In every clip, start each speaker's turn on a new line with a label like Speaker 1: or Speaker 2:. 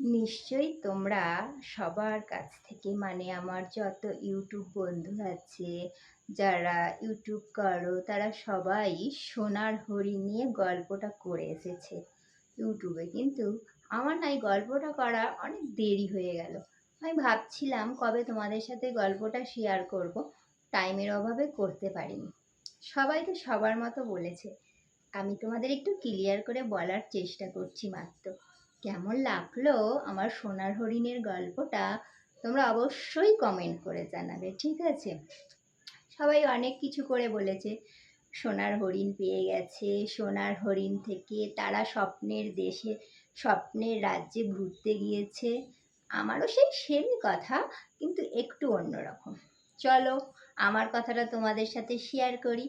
Speaker 1: নিশ্চয়ই তোমরা সবার কাছ থেকে মানে আমার যত ইউটিউব বন্ধু আছে, যারা ইউটিউব করো, তারা সবাই সোনার হরিণ নিয়ে গল্পটা করে এসেছে ইউটিউবে। কিন্তু আমার না এই গল্পটা করা অনেক দেরি হয়ে গেল। আমি ভাবছিলাম কবে তোমাদের সাথে গল্পটা শেয়ার করব টাইমের অভাবে করতে পারিনি। সবাই তো সবার মতো বলেছে। আমি তোমাদের একটু ক্লিয়ার করে বলার চেষ্টা করছি মাত্র। কেমন লাগল আমার সোনার হরিণের গল্পটা তোমরা অবশ্যই কমেন্ট করে জানাবে, ঠিক আছে? সবাই অনেক কিছু করে বলেছে, সোনার হরিণ পেয়ে গেছে, সোনার হরিণ থেকে তারা স্বপ্নের দেশে, স্বপ্নের রাজ্যে ঘুরতে গিয়েছে, আমারও সেই সেমই কথা, কিন্তু একটু অন্যরকম। চলো, আমার কথাটা তোমাদের সাথে শেয়ার করি,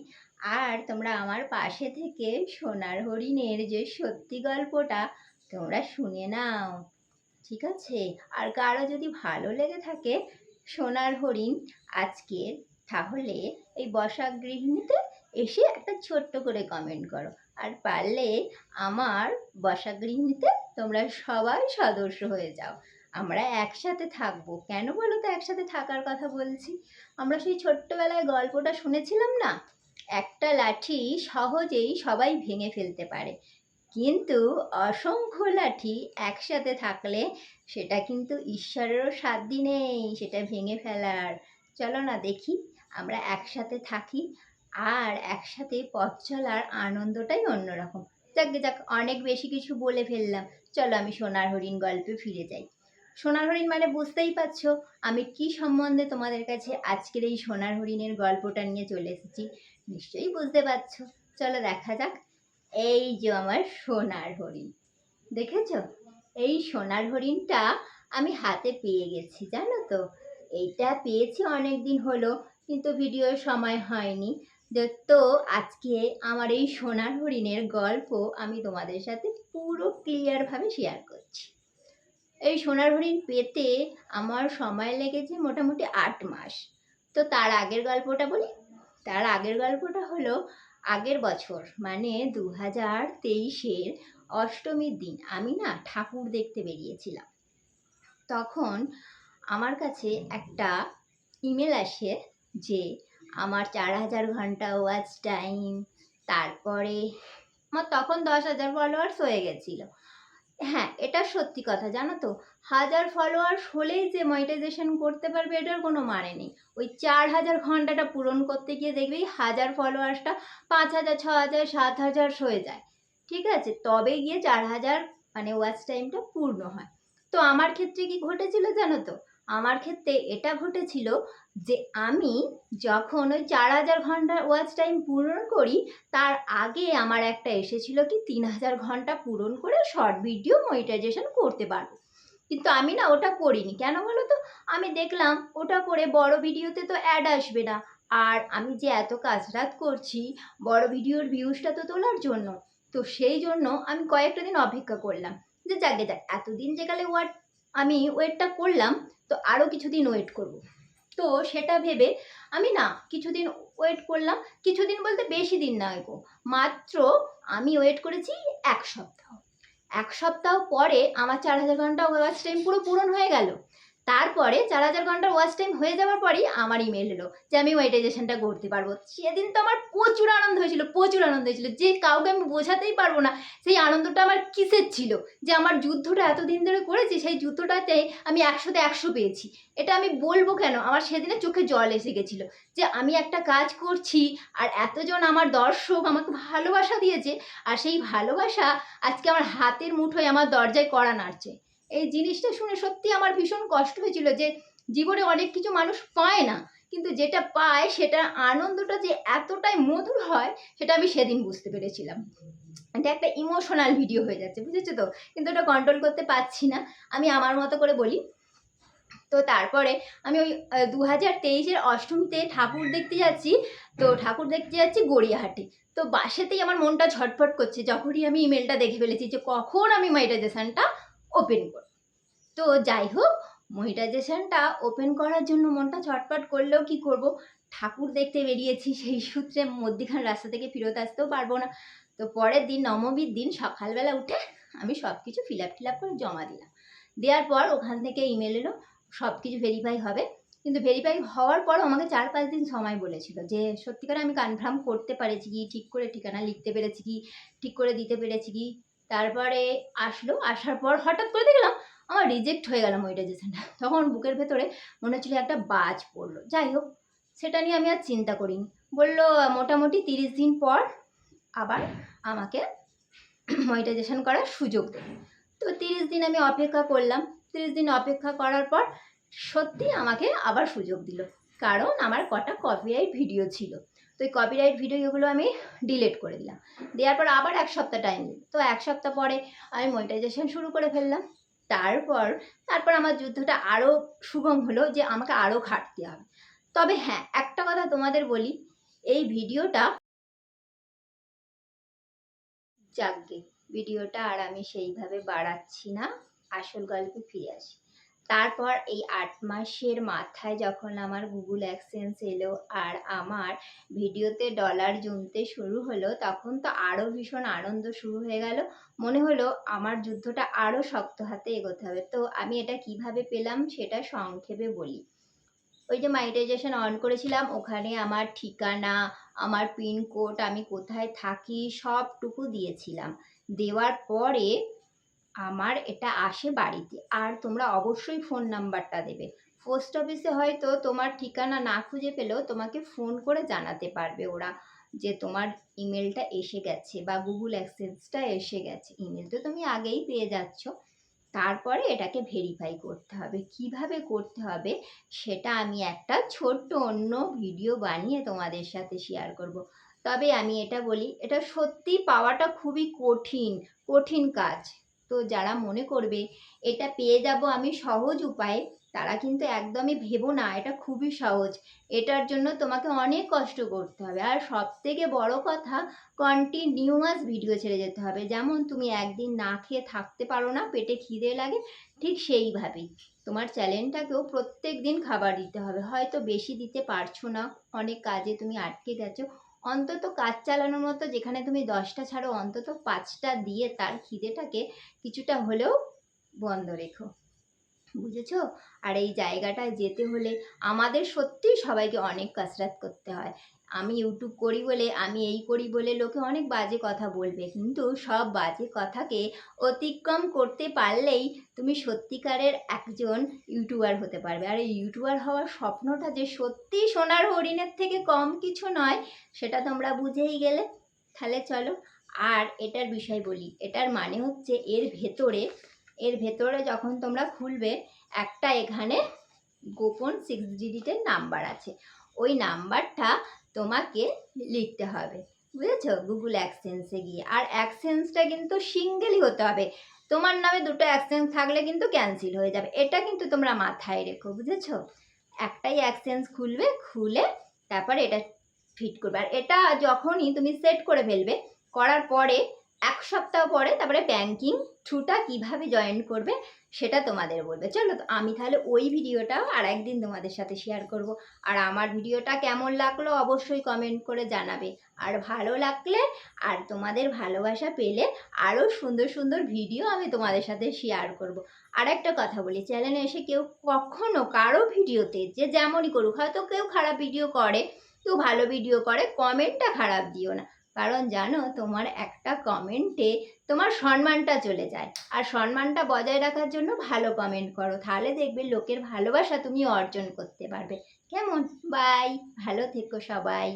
Speaker 1: আর তোমরা আমার পাশে থেকে সোনার হরিণের যে সত্যি গল্পটা তোমরা শুনে নাও, ঠিক আছে? আর কারও যদি ভালো লেগে থাকে, সোনার হরিণ, আজকের তাহলে এই বসাক গৃহিণীতে এসে একটা ছোট্ট করে কমেন্ট করো। আর পারলে আমার বসা গৃহিণীতে তোমরা সবাই সদস্য হয়ে যাও। আমরা একসাথে থাকব। কেন বলো তো একসাথে থাকার কথা বলছি? আমরা সেই ছোট্টবেলায় গল্পটা শুনেছিলাম না? একটা লাঠি সহজেই সবাই ভেঙে ফেলতে পারে। কিন্তু অসংখ্য লাঠি একসাথে থাকলে সেটা কিন্তু ঈশ্বরেরও সাধ্যি নেই সেটা ভেঙে ফেলার। চলো না দেখি, আমরা একসাথে থাকি আর একসাথে পথ চলার আনন্দটাই অন্যরকম। যাক যাক, অনেক বেশি কিছু বলে ফেললাম। চলো আমি সোনার হরিণ গল্পে ফিরে যাই। সোনার হরিণ মানে বুঝতেই পারছ, আমি কি সম্বন্ধে তোমাদের কাছে আজকের এই সোনার হরিণের গল্পটা নিয়ে চলে এসেছি, নিশ্চয়ই বুঝতে পারছ। চলো দেখা যাক এই যে আমার সোনার হরিণ। দেখেছ? এই সোনার হরিণটা আমি হাতে পেয়ে গেছি, জানো তো? এইটা পেয়েছি অনেক দিন হলো, কিন্তু ভিডিওর সময় হয়নি। তো আজকে আমার এই সোনার হরিণের গল্প আমি তোমাদের সাথে পুরো ক্লিয়ারভাবে শেয়ার করছি। এই সোনার হরিণ পেতে আমার সময় লেগেছে মোটামুটি আট মাস। তো তার আগের গল্পটা বলি? তার আগের গল্পটা হলো আগের বছর মানে দু হাজার তেইশের অষ্টমীর দিন, আমি না ঠাকুর দেখতে বেরিয়েছিলাম। তখন আমার কাছে একটা ইমেল আসে যে, আমার চার হাজার ঘণ্টা ওয়াচ টাইম তারপরে আমার তখন দশ হাজার ফলোয়ার্স হয়ে গেছিল। হ্যাঁ এটা সত্যি কথা, জানো তো? হাজার ফলোয়ার্স হলেই যে মনিটাইজেশন করতে পারবে, এটার কোনো মানে নেই। ওই চার হাজার ঘন্টাটা পূরণ করতে গিয়ে দেখবি হাজার ফলোয়ার্সটা পাঁচ হাজার, ছ হাজার, সাত হাজার হয়ে যায়। ঠিক আছে? তবে গিয়ে চার হাজার মানে ওয়াচ টাইমটা পূর্ণ হয়। তো আমার ক্ষেত্রে কি ঘটেছিল জানো তো? আমার ক্ষেত্রে এটা ঘটেছিল যে আমি যখন ওই চার হাজার ঘণ্টা ওয়াচ টাইম পূরণ করি, তার আগে আমার একটা এসেছিল কি, তিন হাজার ঘণ্টা পূরণ করে শর্ট ভিডিও মনিটাইজেশন করতে পারব। কিন্তু আমি না ওটা করিনি। কেন বলো তো আমি দেখলাম ওটা করে বড় ভিডিওতে তো অ্যাড আসবে না। আর আমি যে এত কাজ রাত করছি, বড় ভিডিওর ভিউজটা তো তোলার জন্য। তো সেই জন্য আমি কয়েকটা দিন অপেক্ষা করলাম। যে যাকে যাক, এতদিন যে গেলে ওয়াট আমি ওয়েটটা করলাম, তো আরও কিছুদিন ওয়েট করব। তো সেটা ভেবে আমি না কিছুদিন ওয়েট করলাম। কিছুদিন বলতে বেশি দিন না গো। মাত্র আমি ওয়েট করেছি এক সপ্তাহ। এক সপ্তাহ পরে আমার চার হাজার ঘণ্টা ওয়াচ টাইম পুরো পূরণ হয়ে গেল। তারপরে চার হাজার ঘণ্টার ওয়াচ টাইম হয়ে যাওয়ার পরেই আমার ইমেল এলো যে আমি মনিটাইজেশনটা করতে পারব। সেদিন তো আমার প্রচুর আনন্দ হয়েছিল, প্রচুর আনন্দ হয়েছিল। যে কাউকে আমি বোঝাতেই পারব না, সেই আনন্দটা আমার কিসের ছিল? যে আমার যুদ্ধটা এতদিন ধরে করেছি, সেই যুদ্ধটাতে আমি একশোতে একশো পেয়েছি। এটা আমি বলব কেন? আমার সেদিনে চোখে জল এসে গেছিল যে আমি একটা কাজ করছি আর এতজন আমার দর্শক আমাকে ভালোবাসা দিয়েছে আর সেই ভালোবাসা আজকে আমার হাতের মুঠোয় আমার দরজায় কড়া নাড়ছে। এই জিনিসটা শুনে সত্যি আমার ভীষণ কষ্ট হয়েছিল যে জীবনে অনেক কিছু মানুষ পায় না। কিন্তু যেটা পায় সেটা আনন্দটা যে এতটাই মধুর হয়, সেটা আমি সেদিন বুঝতে পেরেছিলাম। এটা একটা ইমোশনাল ভিডিও হয়ে যাচ্ছে, বুঝেছ তো? কিন্তু ওটা কন্ট্রোল করতে পারছি না। আমি আমার মতো করে বলি। তো তারপরে আমি ওই দু হাজার তেইশের অষ্টমীতে ঠাকুর দেখতে যাচ্ছি। তো ঠাকুর দেখতে যাচ্ছি গড়িয়াহাটে। তো বাসেতেই আমার মনটা ঝটফট করছে। যখনই আমি ইমেলটা দেখে ফেলেছি যে কখন আমি মনিটাইজেশনটা ওপেন করব। তো যাই হোক মনিটাইজেশনটা ওপেন করার জন্য মনটা ছটপট করলেও কি করব? ঠাকুর দেখতে বেরিয়েছি, সেই সূত্রে মধ্যিখান রাস্তা থেকে ফেরত আসতেও পারব না। তো পরের দিন, নবমীর দিন সকালবেলা উঠে আমি সব কিছু ফিল আপ ফিল আপ করে জমা দিলাম। দেওয়ার পর ওখান থেকে ইমেল এলো সব কিছু ভেরিফাই হবে। কিন্তু ভেরিফাই হওয়ার পরও আমাকে চার পাঁচ দিন সময় বলেছিল যে, সত্যিকার আমি কনফার্ম করতে পেরেছি কি, ঠিক করে ঠিকানা লিখতে পেরেছি কি, ঠিক করে দিতে পেরেছি কি? তারপরে আসলো, আসার পর হঠাৎ করে দেখলাম আমার রিজেক্ট হয়ে গেলাম গেল মনিটাইজেশনটা তখন বুকের ভেতরে মনে হচ্ছিল একটা বাজ পড়ল। যাই হোক, সেটা নিয়ে আমি আর চিন্তা করিনি। বলল, মোটামুটি তিরিশ দিন পর আবার আমাকে মনিটাইজেশন করার সুযোগ দেবে। তো তিরিশ দিন আমি অপেক্ষা করলাম। তিরিশ দিন অপেক্ষা করার পর সত্যি আমাকে আবার সুযোগ দিল। কারণ আমার কটা কপিরাইট ভিডিও ছিল। তো এই কপিরাইট ভিডিওগুলো আমি ডিলিট করে দিলাম। দেওয়ার পর আবার এক সপ্তাহ টাইম দিল তো এক সপ্তাহ পরে আমি মনিটাইজেশন শুরু করে ফেললাম। তারপর তারপর আমার যুদ্ধটা আরও সুগম হলো যে আমাকে আরও খাটতে হবে। তবে হ্যাঁ একটা কথা তোমাদের বলি, এই ভিডিওটা যাকগে ভিডিওটা আর আমি সেইভাবে বাড়াচ্ছি না, আসল গল্পে ফিরে আসি। তারপর এই আট মাসের মাথায় যখন আমার গুগল অ্যাক্সেন্স এলো আর আমার ভিডিওতে ডলার জমতে শুরু হলো, তখন তো আরও ভীষণ আনন্দ শুরু হয়ে গেল। মনে হলো আমার যুদ্ধটা আরও শক্ত হাতে এগোতে হবে। তো আমি এটা কীভাবে পেলাম সেটা সংক্ষেপে বলি। ওই যে মাইটাইজেশন অন করেছিলাম, ওখানে আমার ঠিকানা, আমার পিনকোড আমি কোথায় থাকি সবটুকু দিয়েছিলাম। দেওয়ার পরে আমার এটা আসে বাড়িতে। আর তোমরা অবশ্যই ফোন নাম্বারটা দেবে। পোস্ট অফিসে হয়তো তোমার ঠিকানা না খুঁজে পেলেও তোমাকে ফোন করে জানাতে পারবে ওরা যে তোমার ইমেলটা এসে গেছে বা গুগল অ্যাক্সেসটা এসে গেছে। ইমেল তো তুমি আগেই পেয়ে যাচ্ছ। তারপরে এটাকে ভেরিফাই করতে হবে। কীভাবে করতে হবে সেটা আমি একটা ছোট্ট অন্য ভিডিও বানিয়ে তোমাদের সাথে শেয়ার করব। তবে আমি এটা বলি, এটা সত্যি পাওয়াটা খুবই কঠিন কঠিন কাজ। তো যারা মনে করবে এটা পেয়ে যাব আমি সহজ উপায়ে, তারা কিন্তু একদমই ভেবো না, এটা খুবই সহজ। এটার জন্য তোমাকে অনেক কষ্ট করতে হবে। আর সব থেকে বড় কথা কন্টিনিউয়াস ভিডিও ছেড়ে যেতে হবে। যেমন তুমি একদিন না খেয়ে থাকতে পারো না, পেটে খিদে লাগে, ঠিক সেইভাবেই। তোমার চ্যালেঞ্জটাকেও প্রত্যেক দিন খাবার দিতে হবে। হয়তো বেশি দিতে পারছ না, অনেক কাজে তুমি আটকে গেছো অন্তত কাজ চালানোর মতো যেখানে তুমি দশটা ছাড়ো, অন্তত পাঁচটা দিয়ে তার খিদেটাকে কিছুটা হলেও বন্ধ রেখো। বুঝেছ? আর এই জায়গাটায় যেতে হলে আমাদের সত্যিই সবাইকে অনেক কসরত করতে হয়। আমি ইউটিউব করি বলে, আমি এই করি বলে লোকে অনেক বাজে কথা বলবে। কিন্তু সব বাজে কথাকে অতিক্রম করতে পারলেই তুমি সত্যিকারের একজন ইউটিউবার হতে পারবে। আর এই ইউটিউবার হওয়ার স্বপ্নটা যে সত্যি সোনার হরিণের থেকে কম কিছু নয়, সেটা তোমরা বুঝেই গেলে। তাহলে চলো, আর এটার বিষয় বলি। এটার মানে হচ্ছে এর ভেতরে এর ভেতরে যখন তোমরা খুলবে, একটা এখানে গোপন সিক্স ডিজিটের নাম্বার আছে। ওই নাম্বারটা তোমাকে লিখতে হবে, বুঝেছ? গুগল অ্যাক্সেন্সে গিয়ে। আর অ্যাক্সেন্সটা কিন্তু সিঙ্গেলই হতে হবে। তোমার নামে দুটো অ্যাক্সেন্স থাকলে কিন্তু ক্যান্সেল হয়ে যাবে। এটা কিন্তু তোমরা মাথায় রেখো, বুঝেছ? একটাই অ্যাক্সেন্স খুলবে, খুলে তারপর এটা ফিট করবে। আর এটা যখনই তুমি সেট করে ফেলবে, করার পরে এক সপ্তাহ পরে তারপরে ব্যাংকিং থ্রুটা কীভাবে জয়েন করবে সেটা তোমাদের বলবে। চলো তো, আমি তাহলে ওই ভিডিওটাও আর একদিন তোমাদের সাথে শেয়ার করব। আর আমার ভিডিওটা কেমন লাগল অবশ্যই কমেন্ট করে জানাবে। আর ভালো লাগলে আর তোমাদের ভালোবাসা পেলে আরও সুন্দর সুন্দর ভিডিও আমি তোমাদের সাথে শেয়ার করব। আর একটা কথা বলি চ্যানেলে এসে কেউ কখনো কারও ভিডিওতে যে যেমনই করুক, হয়তো কেউ খারাপ ভিডিও করে, কেউ ভালো ভিডিও করে কমেন্টটা খারাপ দিও না। কারণ জানো তোমার একটা কমেন্টে তোমার সম্মানটা চলে যায়। আর সম্মানটা বজায় রাখার জন্য ভালো কমেন্ট করো। তাহলে দেখবে লোকের ভালোবাসা তুমি অর্জন করতে পারবে। কেমন? বাই ভালো থেকো সবাই।